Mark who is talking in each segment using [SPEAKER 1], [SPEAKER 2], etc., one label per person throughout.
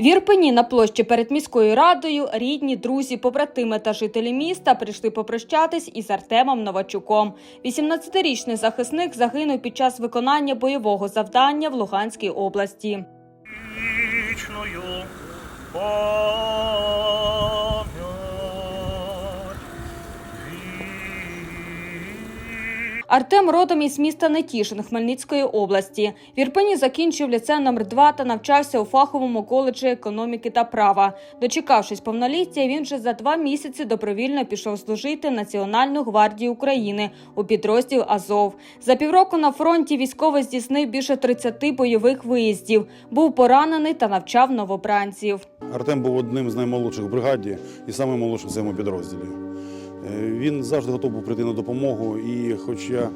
[SPEAKER 1] В Ірпені на площі перед міською радою рідні, друзі, побратими та жителі міста прийшли попрощатись із Артемом Новачуком. 18-річний захисник загинув під час виконання бойового завдання в Луганській області.
[SPEAKER 2] вічною
[SPEAKER 1] Артем родом із міста Нетішин Хмельницької області. В Ірпені закінчив ліцей номер 2 та навчався у фаховому коледжі економіки та права. Дочекавшись повноліття, він вже за два місяці добровільно пішов служити Національну гвардію України у підрозділ Азов. За півроку на фронті військовий здійснив більше 30 бойових виїздів. Був поранений та навчав новобранців.
[SPEAKER 3] Артем був одним з наймолодших бригаді і самим молодшим в цьому підрозділі. Е, Він завжди готовий був прийти на допомогу, і хоча е,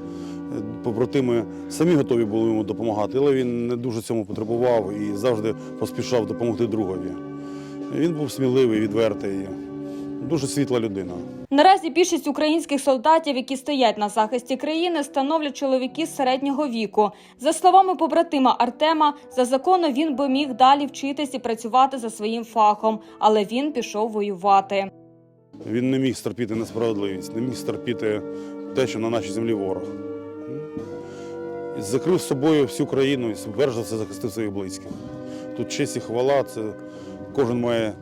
[SPEAKER 3] побратими самі готові були йому допомагати, але він не дуже цьому потребував і завжди поспішав допомогти другові. Він був сміливий, відвертий, дуже світла людина.
[SPEAKER 1] Наразі більшість українських солдатів, які стоять на захисті країни, становлять чоловіки середнього віку. За словами побратима Артема, за законом він би міг далі вчитись і працювати за своїм фахом, але він пішов воювати.
[SPEAKER 3] Він не міг стерпіти несправедливість, не міг стерпіти те, що на нашій землі ворог. І закрив з собою всю країну і перш захистив своїх близьких. Тут честь і хвала, це кожен має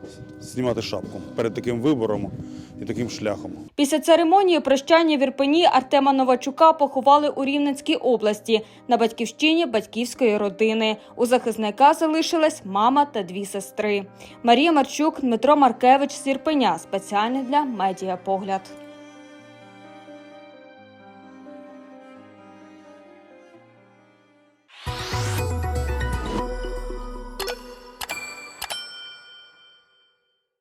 [SPEAKER 3] знімати шапку перед таким вибором і таким шляхом.
[SPEAKER 1] Після церемонії прощання в Ірпені Артема Новачука поховали у Рівненській області на батьківщині батьківської родини. У захисника залишилась мама та дві сестри. Марія Марчук, Дмитро Маркевич з Ірпеня. Для медіапогляд.